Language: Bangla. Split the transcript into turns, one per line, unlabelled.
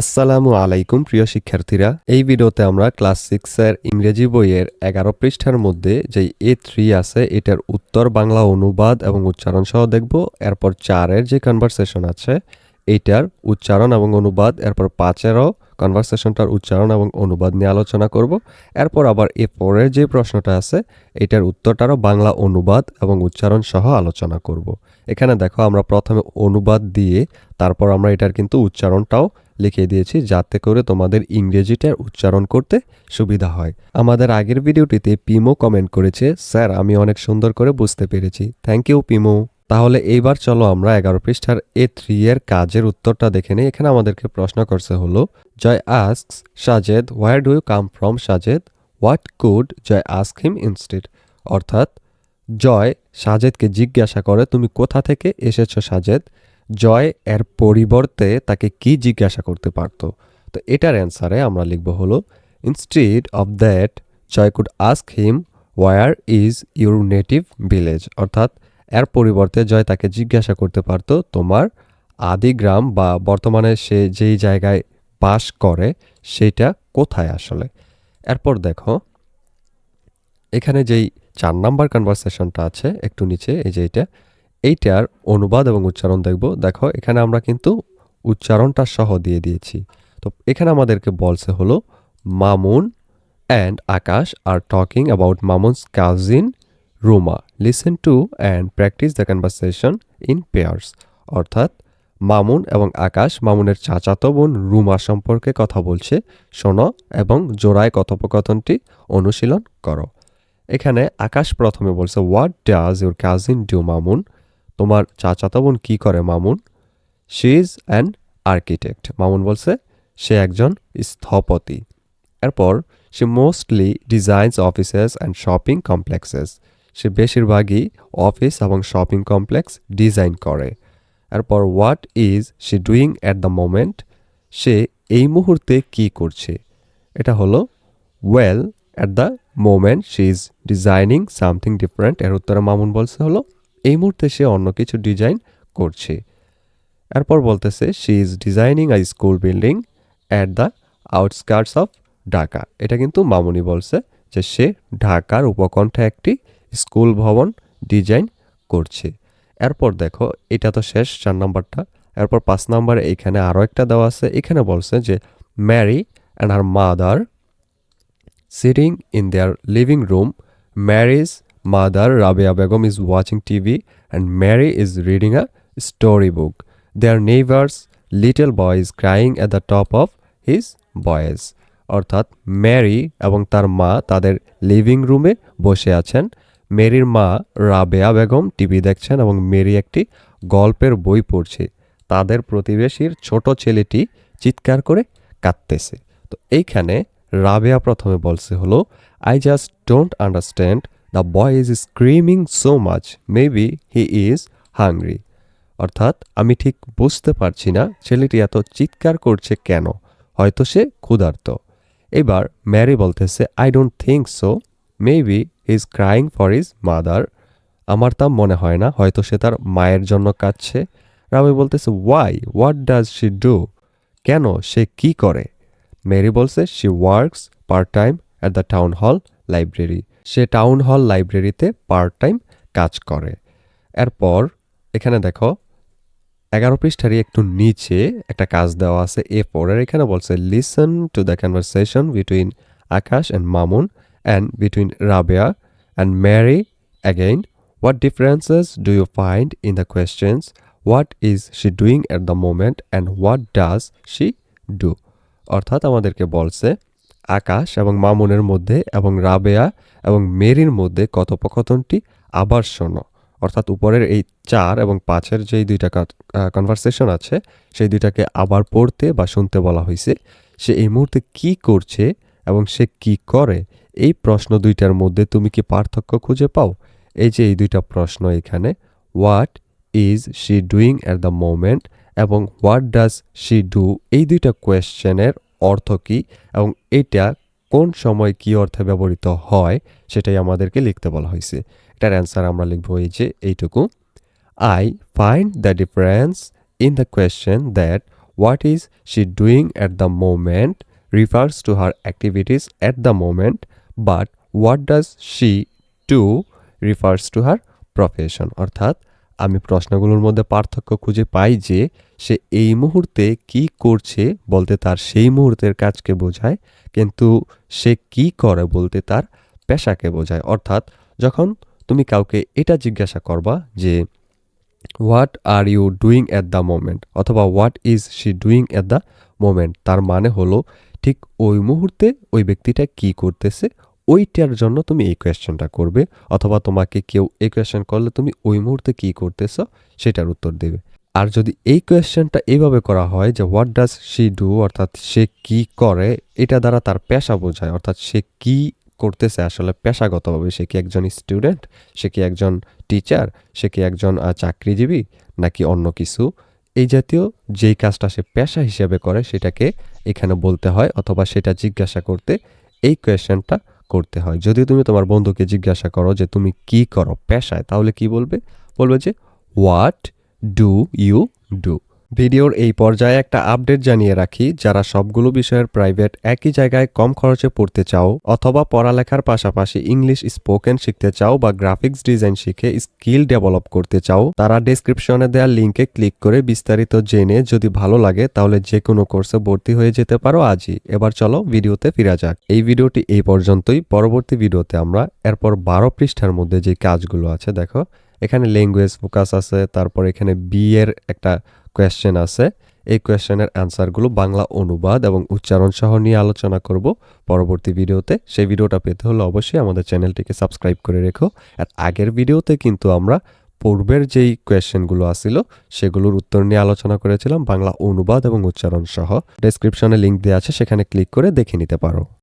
আসসালামু আলাইকুম, প্রিয় শিক্ষার্থীরা। এই ভিডিওতে আমরা ক্লাস সিক্সের ইংরেজি বইয়ের এগারো পৃষ্ঠার মধ্যে যে এ থ্রি আছে, এটার উত্তর, বাংলা অনুবাদ এবং উচ্চারণ সহ দেখব। এরপর চারের যে কনভারসেশন আছে এইটার উচ্চারণ এবং অনুবাদ, এরপর পাঁচেরও কনভারসেশনটার উচ্চারণ এবং অনুবাদ নিয়ে আলোচনা করব। এরপর আবার এ পরের যে প্রশ্নটা আছে, এটার উত্তরটারও বাংলা অনুবাদ এবং উচ্চারণ সহ আলোচনা করব। এখানে দেখো, আমরা প্রথমে অনুবাদ দিয়ে, তারপর আমরা এটার কিন্তু উচ্চারণটাও লিখে দিয়েছি যাতে করে তোমাদের ইংরেজিটার উচ্চারণ করতে সুবিধা হয়। আমাদের আগের ভিডিওটিতে পিমো কমেন্ট করেছে, স্যার, আমি অনেক সুন্দর করে বুঝতে পেরেছি। থ্যাংক ইউ পিমো। তাহলে এইবার চলো আমরা এগারো পৃষ্ঠার এ থ্রি এর কাজের উত্তরটা দেখে নিই। এখানে আমাদেরকে প্রশ্ন করছে হলো Joy ask Sajed where do you come from Sajed what could Joy ask him instead অর্থাৎ জয় সাজেদকে জিজ্ঞাসা করে, তুমি কোথা থেকে এসেছ সাজেদ জয় এর পরিবর্তে তাকে কি জিজ্ঞাসা করতে পারত? তো এটার অ্যান্সারে আমরা লিখব হলো instead of that Joy could ask him where is your native village অর্থাৎ, এর পরিবর্তে জয় তাকে জিজ্ঞাসা করতে পারত, তোমার আদি গ্রাম বা বর্তমানে সে যেই জায়গায় বাস করে, সেটা কোথায় আসলে? এরপর দেখো, এখানে যেই চার নাম্বার কনভারসেশনটা আছে, একটু নিচে, এই যে এইটা এইটার অনুবাদ এবং উচ্চারণ দেখব। দেখো, এখানে আমরা কিন্তু উচ্চারণটা সহ দিয়ে দিয়েছি। তো এখানে আমাদেরকে বলছে হলো, Mamun and Akash are talking about Mamun's cousin Ruma listen to and practice the conversation in pairs অর্থাৎ, মামুন এবং আকাশ, মামুনের চাচাতো বোন রুমা সম্পর্কে কথা বলছে, শোনো এবং জোড়ায় কথোপকথনটি অনুশীলন করো। এখানে আকাশ প্রথমে বলছে what does your cousin do Mamun? তোমার চাচাতো বোন কী করে Mamun? She is an architect Mamun বলছে, সে একজন স্থপতি। এরপর সে mostly designs offices and shopping complexes সে বেশিরভাগই অফিস এবং শপিং কমপ্লেক্স ডিজাইন করে। এরপর what is say doing at the moment সে এই মুহূর্তে কি করছে? এটা হলো well at the moment she is designing something different এর উত্তরে মামুন বলছে হলো এই মুহূর্তে সে অন্য কিছু ডিজাইন করছে। এরপর বলতেছে she is designing a school building at the outskirts of Dhaka এটা কিন্তু মামুনি বলছে যে সে ঢাকার উপকণ্ঠে একটি স্কুল ভবন ডিজাইন করছে। এরপর দেখো, এটা তো শেষ, চার নম্বরটা। এরপর পাঁচ নম্বরে এইখানে আরও একটা দেওয়া আছে। এখানে বলছে যে Mary and her mother sitting in their living room Mary's mother Rabia Begum is watching TV and Mary is reading a storybook. Their neighbor's, little boy is crying at the top of his voice. অর্থাৎ ম্যারি এবং তার মা তাদের লিভিং রুমে বসে আছেন মেরির মা রাবেয়া বেগম টিভি দেখছেন এবং মেরি একটি গল্পের বই পড়ছে তাদের প্রতিবেশীর ছোট ছেলেটি চিৎকার করে কাঁদতেছে তো এইখানে রাবেয়া প্রথমে বলছে হলো I just don't understand the boy is screaming so much maybe he is hungry অর্থাৎ, আমি ঠিক বুঝতে পারছি না ছেলেটি এত চিৎকার করছে কেন। হয়তো সে ক্ষুধার্ত। এবার ম্যারি বলতেছে I don't think so maybe he is crying for his mother আমার তা মনে হয় না, হয়তো সে তার মায়ের জন্য কাঁদছে। রামি বলতেছে why what does she do কেন সে কি করে? মেরি বলছে she works part time at the town hall library say town hall লাইব্রেরিতে পার্ট টাইম কাজ করে। এরপর এখানে দেখো, এগারো পৃষ্ঠারই একটু নিচে একটা কাজ দেওয়া আছে। এ পরের এখানে বলছে listen to the conversation between Akash and Mamun and between Rabeya and Mary again what differences do you find in the questions what is she doing at the moment and what does she do অর্থাৎ আমাদেরকে বলছে আকাশ এবং মামুনের মধ্যে এবং রাবেয়া এবং মেরির মধ্যে কথোপকথনটি আবার শোনো। অর্থাৎ উপরের এই চার এবং পাঁচের যেই দুইটা কনভারসেশন আছে, সেই দুইটাকে আবার পড়তে বা শুনতে বলা হয়েছে। সে এই মুহূর্তে কি করছে এবং সে কি করে? এই প্রশ্ন দুইটার মধ্যে তুমি কি পার্থক্য খুঁজে পাও? এই যে এই দুইটা প্রশ্ন এখানে what is she doing at the moment এবং হোয়াট ডাজ শি ডু এই দুইটা কোয়েশ্চেনের অর্থ কী এবং এটা কোন সময় কী অর্থে ব্যবহৃত হয় সেটাই আমাদেরকে লিখতে বলা হয়েছে। এটার অ্যান্সার আমরা লিখব এই যে এইটুকু। I find the difference in the question that what is she doing at the moment refers to her activities at the moment but what does she to refers to her profession অর্থাৎ আমি প্রশ্নগুলোর মধ্যে পার্থক্য খুঁজে পাই যে সে এই মুহূর্তে কি করছে বলতে তার সেই মুহূর্তের কাজকে বোঝায়, কিন্তু সে কি করে বলতে তার পেশাকে বোঝায়। অর্থাৎ যখন তুমি কাউকে এটা জিজ্ঞাসা করবা যে what are you doing at the moment অথবা what is she doing at the moment তার মানে হলো, ঠিক ওই মুহূর্তে ওই ব্যক্তিটা কি করতেছে ওইটার জন্য তুমি এই কোয়েশ্চেনটা করবে, অথবা তোমাকে কেউ এই কোয়েশ্চেন করলে তুমি ওই মুহূর্তে কি করতেছ সেটার উত্তর দেবে। আর যদি এই কোয়েশ্চেনটা এইভাবে করা হয় যে হোয়াট ডাজ শি ডু অর্থাৎ সে কি করে, এটা দ্বারা তার পেশা বোঝায়, অর্থাৎ সে কি করতেছে আসলে পেশাগতভাবে, সে কি একজন স্টুডেন্ট সে কি একজন টিচার সে কি একজন চাকরিজীবী, নাকি অন্য কিছু, এই জাতীয় যেই কাজটা সে পেশা হিসেবে করে সেটাকে এখানে বলতে হয়, অথবা সেটা জিজ্ঞাসা করতে এই কোয়েশ্চেনটা করতে হয়। যদি তুমি তোমার বন্ধুকে জিজ্ঞাসা করো যে তুমি কি করো পেশায়, তাহলে কি বলবে? বলবে যে হোয়াট ডু ইউ ডু ভিডিওর এই পর্যায়ে একটা আপডেট জানিয়ে রাখি, যারা সবগুলো বিষয়ের প্রাইভেট একই জায়গায় কম খরচে পড়তে চাও অথবা পড়ালেখার পাশাপাশি ইংলিশ স্পোকেন শিখতে চাও বা গ্রাফিক্স ডিজাইন শিখে স্কিল ডেভেলপ করতে চাও, তারা ডেসক্রিপশনে দেওয়া লিঙ্কে ক্লিক করে বিস্তারিত জেনে যদি ভালো লাগে তাহলে যে কোনো কোর্সে ভর্তি হয়ে যেতে পারো আজই। এবার চলো ভিডিওতে ফিরা যাক। এই ভিডিওটি এই পর্যন্তই। পরবর্তী ভিডিওতে আমরা এরপর বারো পৃষ্ঠার মধ্যে যে কাজগুলো আছে, দেখো, এখানে ল্যাঙ্গুয়েজ ফোকাস আছে, তারপর এখানে বিয়ের একটা কোয়েশ্চেন আছে। এই কোয়েশ্চেনের অ্যান্সারগুলো বাংলা অনুবাদ এবং উচ্চারণ সহ নিয়ে আলোচনা করব পরবর্তী ভিডিওতে সেই ভিডিওটা পেতে হলে অবশ্যই আমাদের চ্যানেলটিকে সাবস্ক্রাইব করে রেখো। আর আগের ভিডিওতে কিন্তু আমরা পূর্বের যেই কোয়েশ্চেনগুলো আসছিল সেগুলোর উত্তর নিয়ে আলোচনা করেছিলাম বাংলা অনুবাদ এবং উচ্চারণ সহ। ডেসক্রিপশনে লিঙ্ক দেওয়া আছে, সেখানে ক্লিক করে দেখে নিতে পারো।